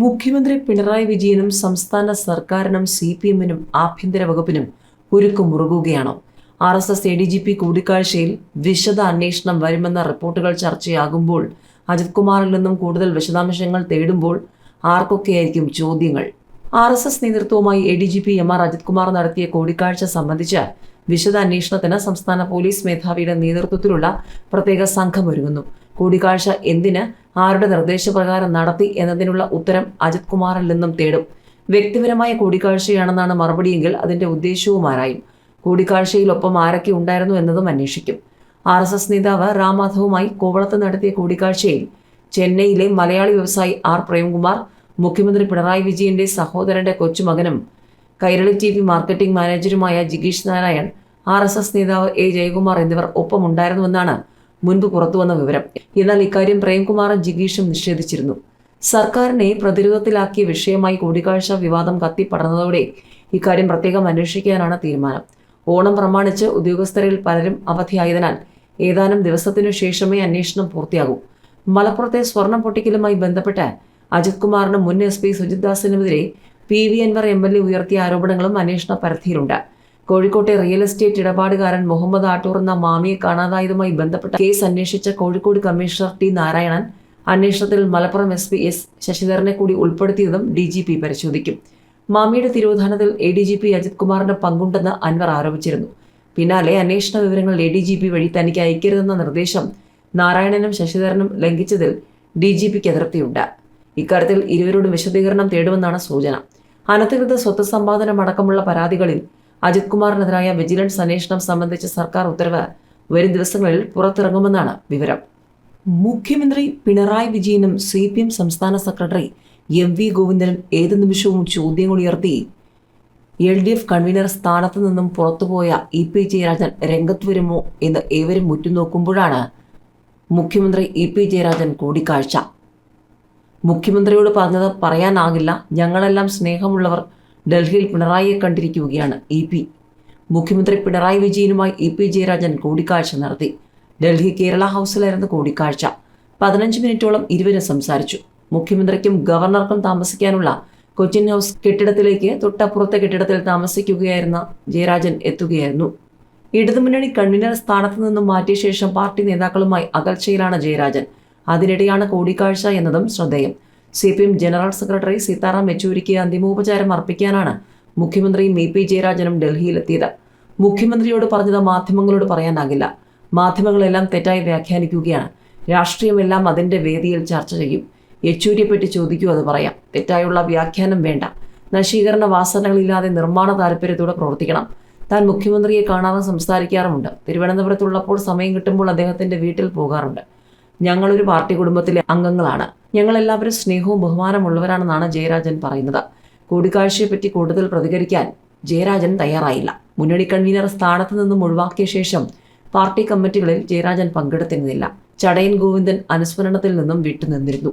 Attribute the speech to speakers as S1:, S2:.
S1: മുഖ്യമന്ത്രി പിണറായി വിജയനും സംസ്ഥാന സർക്കാരിനും സി പി എമ്മിനും ആഭ്യന്തര വകുപ്പിനും കുരുക്ക് മുറുകുകയാണോ R S S A D G P കൂടിക്കാഴ്ചയിൽ വിശദ അന്വേഷണം വരുമെന്ന റിപ്പോർട്ടുകൾ ചർച്ചയാകുമ്പോൾ അജിത് കുമാറിൽ നിന്നും കൂടുതൽ വിശദാംശങ്ങൾ തേടുമ്പോൾ ആർക്കൊക്കെയായിരിക്കും ചോദ്യങ്ങൾ? ആർ എസ് എസ് നേതൃത്വവുമായി A D G P M R Ajith Kumar നടത്തിയ കൂടിക്കാഴ്ച സംബന്ധിച്ച് വിശദ അന്വേഷണത്തിന് സംസ്ഥാന പോലീസ് മേധാവിയുടെ നേതൃത്വത്തിലുള്ള പ്രത്യേക സംഘം ഒരുങ്ങുന്നു. കൂടിക്കാഴ്ച എന്തിന്? ആരുടെ നിർദ്ദേശപ്രകാരം നടത്തി എന്നതിനുള്ള ഉത്തരം അജിത് കുമാറിൽ നിന്നും തേടും. വ്യക്തിപരമായ കൂടിക്കാഴ്ചയാണെന്നാണ് മറുപടിയെങ്കിൽ അതിന്റെ ഉദ്ദേശവും ആരായും. കൂടിക്കാഴ്ചയിലൊപ്പം ആരൊക്കെ ഉണ്ടായിരുന്നു എന്നതും അന്വേഷിക്കും. ആർ എസ് എസ് നേതാവ് റാം മാധവുമായി കോവളത്ത് നടത്തിയ കൂടിക്കാഴ്ചയിൽ ചെന്നൈയിലെ മലയാളി വ്യവസായി ആർ പ്രേംകുമാർ മുഖ്യമന്ത്രി പിണറായി വിജയന്റെ സഹോദരന്റെ കൊച്ചുമകനും കൈരളി ടി വി മാർക്കറ്റിംഗ് മാനേജരുമായ ജിഗീഷ് നാരായൺ ആർ എസ് എസ് നേതാവ് എ ജയകുമാർ എന്നിവർ ഒപ്പമുണ്ടായിരുന്നുവെന്നാണ് മുൻപ് പുറത്തുവന്ന വിവരം. എന്നാൽ ഇക്കാര്യം പ്രേംകുമാറും ജിഗീഷും നിഷേധിച്ചിരുന്നു. സർക്കാരിനെ പ്രതിരോധത്തിലാക്കിയ വിഷയമായി കൂടിക്കാഴ്ച വിവാദം കത്തിപ്പടർന്നതോടെ ഇക്കാര്യം പ്രത്യേകം അന്വേഷിക്കാനാണ് തീരുമാനം. ഓണം പ്രമാണിച്ച് ഉദ്യോഗസ്ഥരിൽ പലരും അവധിയായതിനാൽ ഏതാനും ദിവസത്തിനു ശേഷമേ അന്വേഷണം പൂർത്തിയാകൂ. മലപ്പുറത്തെ സ്വർണം പൊട്ടിക്കലുമായി ബന്ധപ്പെട്ട് അജിത് കുമാറിനും മുൻ S P Sujith ദാസിനുമെതിരെ P V Anvar M L A ഉയർത്തിയ ആരോപണങ്ങളും അന്വേഷണ പരിധിയിലുണ്ട്. കോഴിക്കോട്ടെ റിയൽ എസ്റ്റേറ്റ് ഇടപാടുകാരൻ മുഹമ്മദ് ആട്ടൂർ എന്ന മാമിയെ കാണാതായതുമായി ബന്ധപ്പെട്ട കേസ് അന്വേഷിച്ച കോഴിക്കോട് കമ്മീഷണർ ടി നാരായണൻ അന്വേഷണത്തിൽ മലപ്പുറം എസ് പി എസ് ശശിധരനെ കൂടി ഉൾപ്പെടുത്തിയതും ഡി ജി പി പരിശോധിക്കും. മാമിയുടെ തിരോധാനത്തിൽ A D G P Ajith കുമാറിന്റെ പങ്കുണ്ടെന്ന് അൻവർ ആരോപിച്ചിരുന്നു. പിന്നാലെ അന്വേഷണ വിവരങ്ങൾ എ ഡി ജി പി വഴി തനിക്ക് അയക്കരുതെന്ന നിർദ്ദേശം നാരായണനും ശശിധരനും ലംഘിച്ചതിൽ ഡി ജി പിക്ക് അതിർത്തിയുണ്ട്. ഇക്കാര്യത്തിൽ ഇരുവരോടും വിശദീകരണം തേടുമെന്നാണ് സൂചന. അനധികൃത സ്വത്ത് സമ്പാദനം അടക്കമുള്ള പരാതികളിൽ അജിത് കുമാറിനെതിരായ വിജിലൻസ് അന്വേഷണം സംബന്ധിച്ച സർക്കാർ ഉത്തരവ് വരും ദിവസങ്ങളിൽ പുറത്തിറങ്ങുമെന്നാണ് വിവരം. മുഖ്യമന്ത്രി പിണറായി വിജയനും സി പി എം സംസ്ഥാന സെക്രട്ടറി എം വി ഗോവിന്ദനും ഏത് നിമിഷവും ചോദ്യങ്ങൾ ഉയർത്തി. എൽ ഡി എഫ് കൺവീനർ സ്ഥാനത്ത് നിന്നും പുറത്തുപോയ ഇ പി ജയരാജൻ രംഗത്ത് വരുമോ എന്ന് ഏവരും ഉറ്റുനോക്കുമ്പോഴാണ് മുഖ്യമന്ത്രി ഇ പി ജയരാജൻ കൂടിക്കാഴ്ച. മുഖ്യമന്ത്രിയോട് പറഞ്ഞത് പറയാനാകില്ല. ഞങ്ങളെല്ലാം സ്നേഹമുള്ളവർ ഡൽഹിയിൽ പിണറായിയെ കണ്ടിരിക്കുകയാണ് ഇ പി. മുഖ്യമന്ത്രി പിണറായി വിജയനുമായി ഇ പി. ജയരാജൻ കൂടിക്കാഴ്ച നടത്തി. ഡൽഹി കേരള ഹൗസിലായിരുന്നു കൂടിക്കാഴ്ച. പതിനഞ്ച് മിനിറ്റോളം ഇരുവരും സംസാരിച്ചു. മുഖ്യമന്ത്രിക്കും ഗവർണർക്കും താമസിക്കാനുള്ള കൊച്ചിൻ ഹൗസ് കെട്ടിടത്തിലേക്ക് തൊട്ടപ്പുറത്തെ കെട്ടിടത്തിൽ താമസിക്കുകയായിരുന്ന ജയരാജൻ എത്തുകയായിരുന്നു. ഇടതുമുന്നണി കൺവീനർ സ്ഥാനത്ത് നിന്നും മാറ്റിയ ശേഷം പാർട്ടി നേതാക്കളുമായി അകൽച്ചയിലാണ് ജയരാജൻ. അതിനിടെയാണ് കൂടിക്കാഴ്ച എന്നതും ശ്രദ്ധേയം. C P M general secretary Sitaram യെച്ചൂരിക്ക് അന്തിമോപചാരം അർപ്പിക്കാനാണ് മുഖ്യമന്ത്രിയും ഇ പി ജയരാജനും ഡൽഹിയിലെത്തിയത്. മുഖ്യമന്ത്രിയോട് പറഞ്ഞത് മാധ്യമങ്ങളോട് പറയാനാകില്ല. മാധ്യമങ്ങളെല്ലാം തെറ്റായി വ്യാഖ്യാനിക്കുകയാണ്. രാഷ്ട്രീയമെല്ലാം അതിന്റെ വേദിയിൽ ചർച്ച ചെയ്യും. യെച്ചൂരിയെപ്പറ്റി ചോദിക്കൂ അത് പറയാം. തെറ്റായുള്ള വ്യാഖ്യാനം വേണ്ട. നശീകരണ വാസനകളില്ലാതെ നിർമ്മാണ താല്പര്യത്തോടെ പ്രവർത്തിക്കണം. താൻ മുഖ്യമന്ത്രിയെ കാണാതെ സംസാരിക്കാറുമുണ്ട്. തിരുവനന്തപുരത്തുള്ളപ്പോൾ സമയം കിട്ടുമ്പോൾ അദ്ദേഹത്തിന്റെ വീട്ടിൽ പോകാറുണ്ട്. ഞങ്ങളൊരു പാർട്ടി കുടുംബത്തിലെ അംഗങ്ങളാണ്. ഞങ്ങളെല്ലാവരും സ്നേഹവും ബഹുമാനമുള്ളവരാണെന്നാണ് ജയരാജൻ പറയുന്നത്. കൂടിക്കാഴ്ചയെപ്പറ്റി കൂടുതൽ പ്രതികരിക്കാൻ ജയരാജൻ തയ്യാറായില്ല. മുന്നണി കൺവീനർ സ്ഥാനത്ത് നിന്നും ഒഴിവാക്കിയ ശേഷം പാർട്ടി കമ്മിറ്റികളിൽ ജയരാജൻ പങ്കെടുത്തിരുന്നില്ല. ചടയൻ ഗോവിന്ദൻ അനുസ്മരണത്തിൽ നിന്നും വിട്ടുനിന്നിരുന്നു.